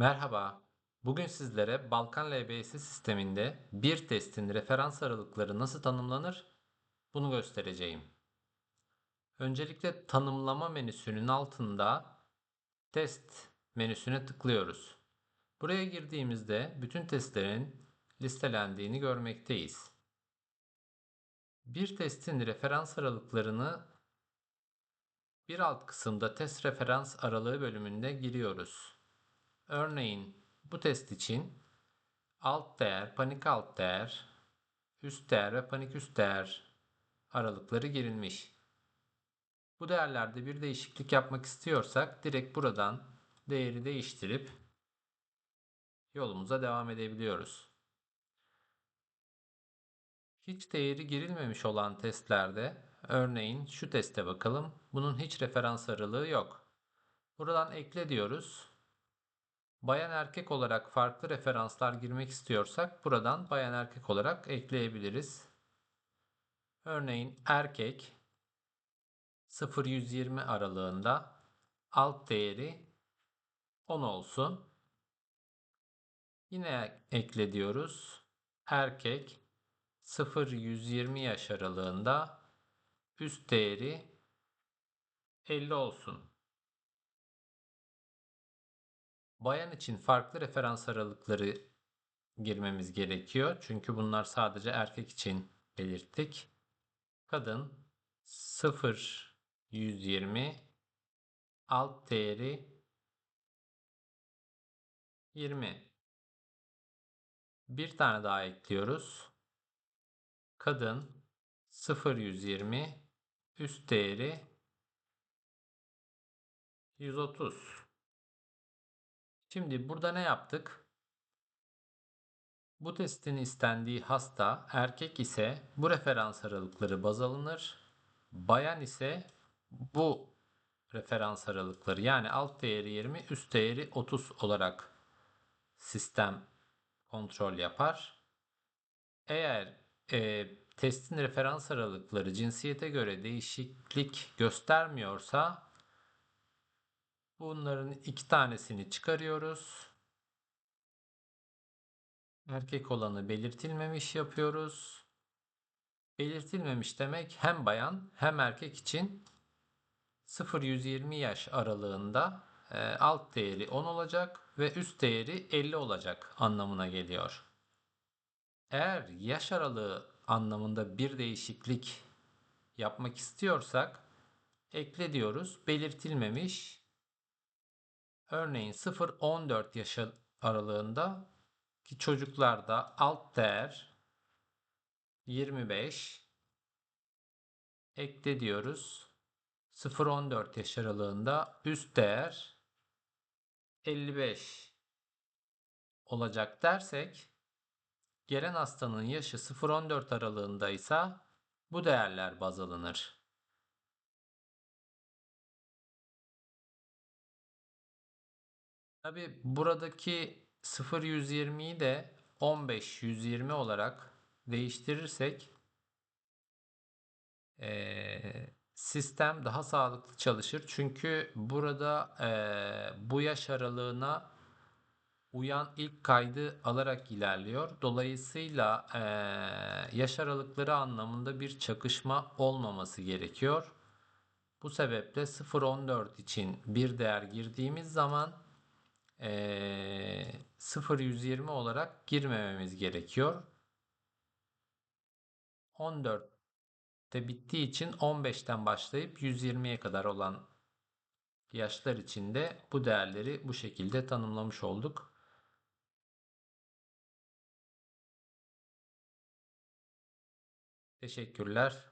Merhaba. Bugün sizlere Balkan LBS sisteminde bir testin referans aralıkları nasıl tanımlanır bunu göstereceğim. Öncelikle tanımlama menüsünün altında test menüsüne tıklıyoruz. Buraya girdiğimizde bütün testlerin listelendiğini görmekteyiz. Bir testin referans aralıklarını bir alt kısımda test referans aralığı bölümünde giriyoruz. Örneğin bu test için alt değer, panik alt değer, üst değer ve panik üst değer aralıkları girilmiş. Bu değerlerde bir değişiklik yapmak istiyorsak direkt buradan değeri değiştirip yolumuza devam edebiliyoruz. Hiç değeri girilmemiş olan testlerde örneğin şu teste bakalım. Bunun hiç referans aralığı yok. Buradan ekle diyoruz. Bayan erkek olarak farklı referanslar girmek istiyorsak buradan bayan erkek olarak ekleyebiliriz. Örneğin erkek 0-120 aralığında alt değeri 10 olsun. Yine ekle diyoruz. Erkek 0-120 yaş aralığında üst değeri 50 olsun. Bayan için farklı referans aralıkları girmemiz gerekiyor. Çünkü bunlar sadece erkek için belirttik. Kadın 0 120 alt değeri 20. Bir tane daha ekliyoruz. Kadın 0 120 üst değeri 130. Şimdi burada ne yaptık? Bu testin istendiği hasta erkek ise bu referans aralıkları baz alınır. Bayan ise bu referans aralıkları yani alt değeri 20 üst değeri 30 olarak sistem kontrol yapar. Eğer e, testin referans aralıkları cinsiyete göre değişiklik göstermiyorsa Bunların iki tanesini çıkarıyoruz. Erkek olanı belirtilmemiş yapıyoruz. Belirtilmemiş demek hem bayan hem erkek için 0-120 yaş aralığında e, alt değeri 10 olacak ve üst değeri 50 olacak anlamına geliyor. Eğer yaş aralığı anlamında bir değişiklik yapmak istiyorsak ekle diyoruz. Belirtilmemiş Örneğin 0-14 yaş aralığında ki çocuklarda alt değer 25 ekle diyoruz. 0-14 yaş aralığında üst değer 55 olacak dersek gelen hastanın yaşı 0-14 aralığında ise bu değerler baz alınır. Tabi buradaki 0-120'yi de 15-120 olarak değiştirirsek e, sistem daha sağlıklı çalışır. Çünkü burada e, bu yaş aralığına uyan ilk kaydı alarak ilerliyor. Dolayısıyla e, yaş aralıkları anlamında bir çakışma olmaması gerekiyor. Bu sebeple 0-14 için bir değer girdiğimiz zaman e, 0-120 olarak girmememiz gerekiyor. 14'te bittiği için 15'ten başlayıp 120'ye kadar olan yaşlar için de bu değerleri bu şekilde tanımlamış olduk. Teşekkürler.